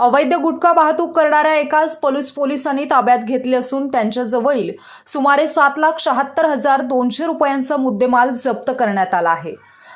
अवैध गुटखा वाहतूक करणाऱ्या एकाच पोलीस पोलिसांनी ताब्यात घेतले असून त्यांच्याजवळील सुमारे सात लाख शहात्तर हजार दोनशे रुपयांचा मुद्देमाल जप्त करण्यात आला आहे.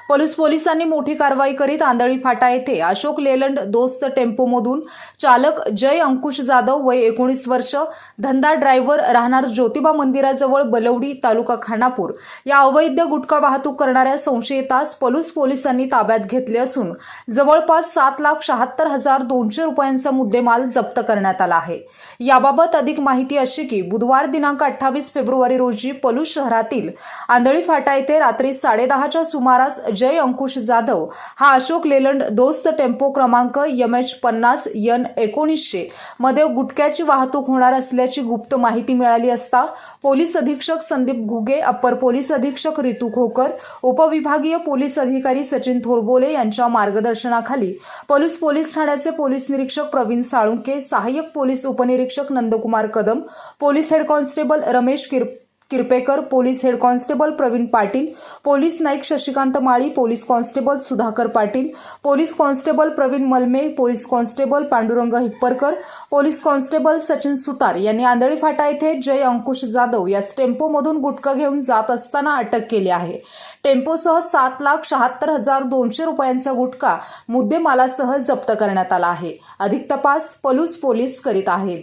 पोलीस पोलिसांनी मोठी कारवाई करीत आंधळी फाटा येथे. अशोक लेलंड दोस्त टेम्पोमधून चालक जय अंकुश जाधव वय एकोणीस वर्ष धंदा ड्रायव्हर राहणार ज्योतिबा मंदिराजवळ बलवडी तालुका खानापूर. या अवैध गुटखा वाहतूक करणाऱ्या संशयितास पोलीस पोलिसांनी ताब्यात घेतले असून जवळपास सात लाख शहात्तर हजार दोनशे रुपयांचा मुद्देमाल जप्त करण्यात आला आहे. याबाबत अधिक माहिती अशी की बुधवार दिनांक अठ्ठावीस फेब्रुवारी रोजी पलूस शहरातील आंधळी फाटा येथे रात्री साडेदहाच्या सुमारास जय अंकुश जाधव हा अशोक लेलंड दोस्त टेम्पो क्रमांक एम एच पन्नास यन एकोणीसशे मध्ये गुटख्याची वाहतूक होणार असल्याची गुप्त माहिती मिळाली असता पोलीस अधीक्षक संदीप घुगे अप्पर पोलीस अधीक्षक रितू खोकर उपविभागीय पोलीस अधिकारी सचिन थोरबोले यांच्या मार्गदर्शनाखाली पलूस पोलीस ठाण्याचे पोलीस निरीक्षक प्रवीण साळुंके सहाय्यक पोलीस उपनिरीक्षक Nandkumar Kadam police head constable Ramesh किर Kirpekar police head constable Pravin Patil police Naik Shashikant Mali police constable Sudhakar Patil police constable Pravin Malme police constable Pandurang Hipparkar police constable Sachin Sutar यांनी आंधळी फाटा येथे जय अंकुश जाधव या टेम्पोमधून गुटखा घेऊन जात असताना अटक केली आहे. टेम्पोसह सात लाख शहात्तर हजार दोनशे रुपयांचा गुटखा मुद्देमालासह जप्त करण्यात आला आहे. अधिक तपास पलूस पोलीस करीत आहेत.